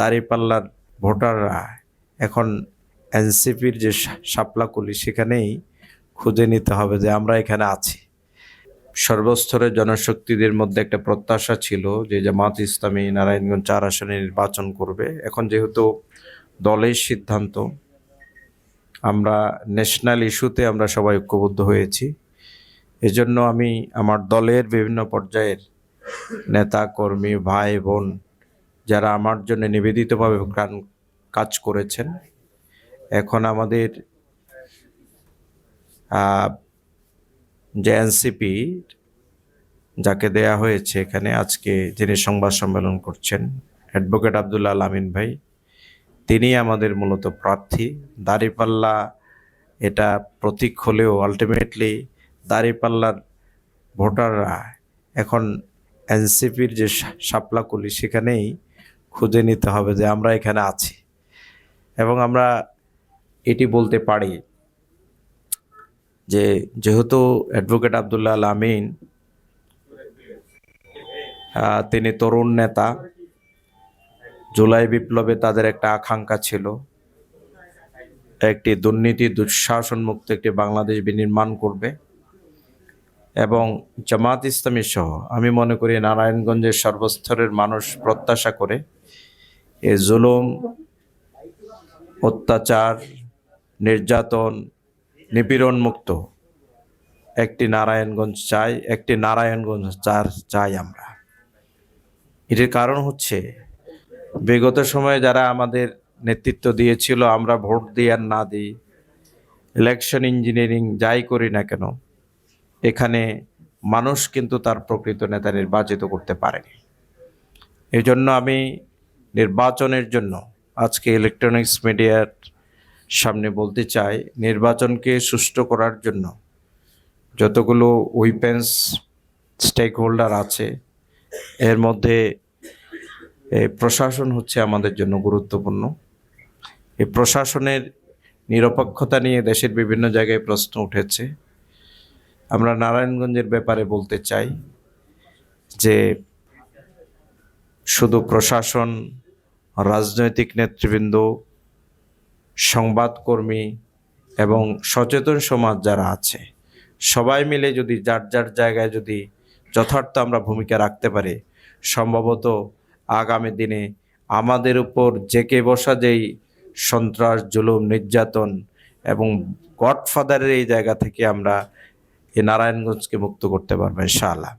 দাঁড়িপাল্লার ভোটাররা এখন এনসিপির যে সা- শাপলাকুলি সেখানেই খুঁজে নিতে হবে যে আমরা এখানে আছি। সর্বস্তরের জনশক্তিদের মধ্যে একটা প্রত্যাশা ছিল যে জামাত ইসলামী নারায়ণগঞ্জ চার আসনে নির্বাচন করবে। এখন যেহেতু দলের সিদ্ধান্ত, আমরা ন্যাশনাল ইস্যুতে আমরা সবাই ঐক্যবদ্ধ হয়েছি। এজন্য আমি আমার দলের বিভিন্ন পর্যায়ের নেতা, কর্মী, ভাই, বোন যারা আমার জন্য নিবেদিতভাবে প্রাণ- কাজ করেছেন, এখন আমাদের যে এনসিপি যাকে দেয়া হয়েছে এখানে, আজকে যিনি সংবাদ সম্মেলন করছেন, অ্যাডভোকেট আবদুল্লাহ আমিন ভাই, তিনি আমাদের মূলত প্রার্থী। দাঁড়িপাল্লা এটা প্রতীক হলেও আলটিমেটলি দাঁড়িপাল্লার ভোটাররা এখন এনসিপির যে শাপলাকুলি সেখানেই খুঁজে নিতে হবে যে আমরা এখানে আছি। এবং আমরা এটি বলতে পারি যে যেহেতু অ্যাডভোকেট আবদুল্লাহ আল আমিন তিনি তরুণ নেতা, জুলাই বিপ্লবে তাদের একটা আকাঙ্ক্ষা ছিল। একটি দুর্নীতি দুঃশাসন মুক্ত একটি বাংলাদেশ বিনির্মাণ করবে। এবং জামাত ইসলামী সহ, আমি মনে করি নারায়ণগঞ্জের সর্বস্তরের মানুষ প্রত্যাশা করে এ জুলুম, অত্যাচার, নির্যাতন নিপীড়ন মুক্ত একটি নারায়ণগঞ্জ চাই, একটি নারায়ণগঞ্জ চার চাই আমরা। এটির কারণ হচ্ছে, বিগত সময়ে যারা আমাদের নেতৃত্ব দিয়েছিল, আমরা ভোট দিই আর না দিই ইলেকশন ইঞ্জিনিয়ারিং যাই করি না কেন এখানে মানুষ কিন্তু তার প্রকৃত নেতা নির্বাচিত করতে পারেনি। এই জন্য আমি নির্বাচনের জন্য আজকে ইলেকট্রনিক্স মিডিয়ার সামনে বলতে চাই, নির্বাচনকে সুষ্ঠু করার জন্য যতগুলো উইপেন্স স্টেক হোল্ডার আছে, এর মধ্যে প্রশাসন হচ্ছে আমাদের জন্য গুরুত্বপূর্ণ। এই প্রশাসনের নিরপেক্ষতা নিয়ে দেশের বিভিন্ন জায়গায় প্রশ্ন উঠেছে। আমরা নারায়ণগঞ্জের ব্যাপারে বলতে চাই যে শুধু প্রশাসন, রাজনৈতিক নেতৃবৃন্দ, সংবাদকর্মী এবং সচেতন সমাজ যারা আছে, সবাই মিলে যদি যার যার জায়গায় যদি যথার্থ আমরা ভূমিকা রাখতে পারি, সম্ভবত আগামী দিনে আমাদের উপর জেকে বসা যেই সন্ত্রাস, জুলুম, নির্যাতন এবং গডফাদারের এই জায়গা থেকে আমরা এই নারায়ণগঞ্জকে মুক্ত করতে পারব ইনশাআল্লাহ।